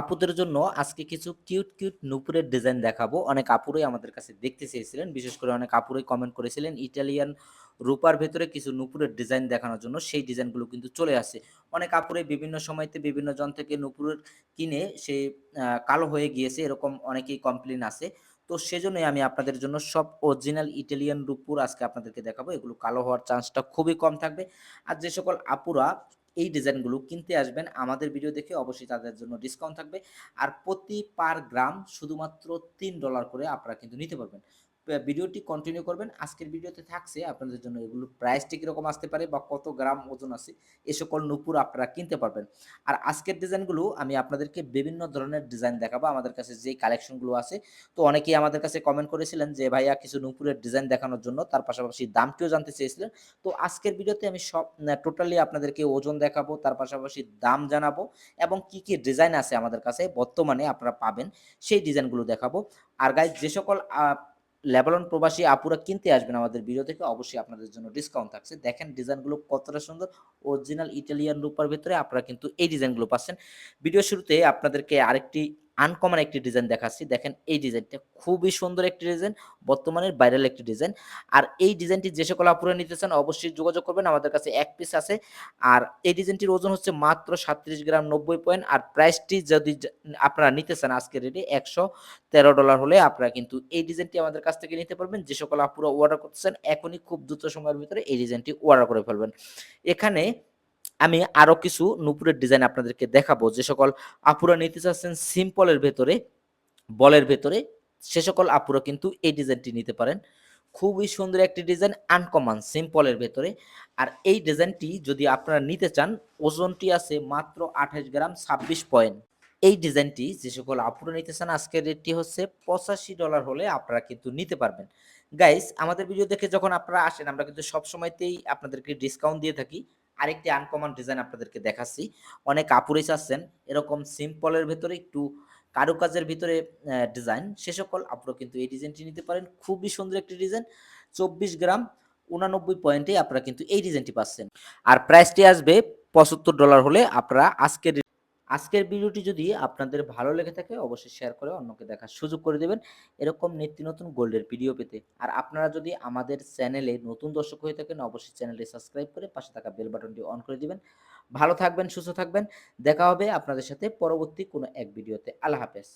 আপুদের জন্য আজকে কিছু কিউট কিউট নুপুরের ডিজাইন দেখাবো। অনেক আপুরাই আমাদের কাছে দেখতে চেয়েছিলেন। বিশেষ করে অনেক আপুরাই কমেন্ট করেছিলেন ইটালিয়ান রূপার ভেতরে কিছু নুপুরের ডিজাইন দেখানোর জন্য। সেই ডিজাইনগুলো কিন্তু চলে আসে। অনেক আপুরাই বিভিন্ন সময়তে বিভিন্ন জন থেকে নুপুরের কিনে সে কালো হয়ে গিয়েছে। এরকম অনেকেই কমপ্লেন আছে। তো সেজন্যই আমি আপনাদের জন্য সব অরিজিনাল ইটালিয়ান রূপুর আজকে আপনাদেরকে দেখাবো। এগুলো কালো হওয়ার চান্সটা খুবই কম থাকবে। আর যে সকল আপুরা এই ডিজাইনগুলো কিনতে আসবেন। আমাদের ভিডিও দেখে অবশ্যই তাদের জন্য ডিসকাউন্ট থাকবে। আর প্রতি পার গ্রাম শুধুমাত্র তিন ডলার করে আপনারা কিন্তু নিতে পারবেন। ভিডিওটি কন্টিনিউ করবেন। আজকের ভিডিওতে থাকছে আপনাদের জন্য এগুলো প্রাইসটি কীরকম আসতে পারে বা কত গ্রাম ওজন আছে, এ সকল নুপুর আপনারা কিনতে পারবেন। আর আজকের ডিজাইনগুলো আমি আপনাদেরকে বিভিন্ন ধরনের ডিজাইন দেখাবো, আমাদের কাছে যে কালেকশনগুলো আছে। তো অনেকেই আমাদের কাছে কমেন্ট করেছিলেন যে, ভাইয়া, কিছু নুপুরের ডিজাইন দেখানোর জন্য। তার পাশাপাশি দামটিও জানতে চেয়েছিলেন। তো আজকের ভিডিওতে আমি সব টোটালি আপনাদেরকে ওজন দেখাবো, তার পাশাপাশি দাম জানাব এবং কি কি ডিজাইন আছে আমাদের কাছে বর্তমানে আপনারা পাবেন, সেই ডিজাইনগুলো দেখাবো। আর গাইজ যে সকল লেবানন প্রবাসী আপুরা কিনতে আসবেন আমাদের ভিডিও থেকে অবশ্যই আপনাদের জন্য ডিসকাউন্ট থাকছে। দেখেন ডিজাইনগুলো কতটা সুন্দর। অরিজিনাল ইটালিয়ান রূপার ভিতরে আপনারা কিন্তু এই ডিজাইনগুলো পাচ্ছেন। ভিডিও শুরুতে আপনাদেরকে আরেকটি আনকমন একটি ডিজাইন দেখাচ্ছি। দেখেন এই ডিজাইনটা খুবই সুন্দর একটি ডিজাইন বর্তমানের ভাইরাল একটি ডিজাইন আর এই ডিজাইনটি যে সকল আপুরা নিতে চান অবশ্যই যোগাযোগ করবেন, আমাদের কাছে এক পিস আছে। আর এই ডিজাইনটির ওজন হচ্ছে মাত্র সাতত্রিশ গ্রাম নব্বই পয়েন্ট আর প্রাইসটি যদি আপনারা নিতে চান আজকের রেটে একশো তেরো ডলার হলে আপনারা কিন্তু এই ডিজাইনটি আমাদের কাছ থেকে নিতে পারবেন। যে সকল আপুরা অর্ডার করতেছেন এখনই খুব দ্রুত সময়ের ভিতরে এই ডিজাইনটি অর্ডার করে ফেলবেন। এখানে আমি আরও কিছু নুপুরের ডিজাইন আপনাদেরকে দেখাবো। যে সকল আপুরা নিতে চাচ্ছেন সিম্পলের ভেতরে বলের ভেতরে, সে সকল আপুরা কিন্তু এই ডিজাইনটি নিতে পারেন। খুবই সুন্দর একটি ডিজাইন আনকমন সিম্পলের ভেতরে। আর এই ডিজাইনটি যদি আপনারা নিতে চান, ওজনটি আছে মাত্র আঠাশ গ্রাম ছাব্বিশ পয়েন্ট। এই ডিজাইনটি যে সকল আপুরা নিতে চান, আজকের রেটটি হচ্ছে পঁচাশি ডলার হলে আপনারা কিন্তু নিতে পারবেন। গাইস আমাদের ভিডিও দেখে যখন আপনারা আসেন, আমরা কিন্তু সব সময়তেই আপনাদেরকে ডিসকাউন্ট দিয়ে থাকি। আরেকটি আনকমন ডিজাইন আপনাদেরকে দেখাচ্ছি। অনেক আপুরে চাচ্ছেন, এরকম সিম্পলের ভেতরে একটু কারুকাজের ভিতরে ডিজাইন সে সকল আপনারা কিন্তু এই ডিজাইনটি নিতে পারেন। খুবই সুন্দর একটি ডিজাইন চব্বিশ গ্রাম উনানব্বই পয়েন্টে আপনারা কিন্তু এই ডিজাইনটি পাচ্ছেন। আর প্রাইসটি আসবে পঁচাত্তর ডলার হলে আপনারা আজকের আজকের ভিডিওটি যদি আপনাদের ভালো লেগে থাকে, অবশ্যই শেয়ার করে অন্যকে দেখার সুযোগ করে দেবেন। এরকম নিত্য নতুন গোল্ডের ভিডিও পেতে। আর আপনারা যদি আমাদের চ্যানেলে নতুন দর্শক হয়ে থাকেন, অবশ্যই চ্যানেলটি সাবস্ক্রাইব করে পাশে থাকা বেল বাটনটি অন করে দিবেন। ভালো থাকবেন, সুস্থ থাকবেন। দেখা হবে আপনাদের সাথে পরবর্তী কোনো এক ভিডিওতে আল্লাহ হাফেজ।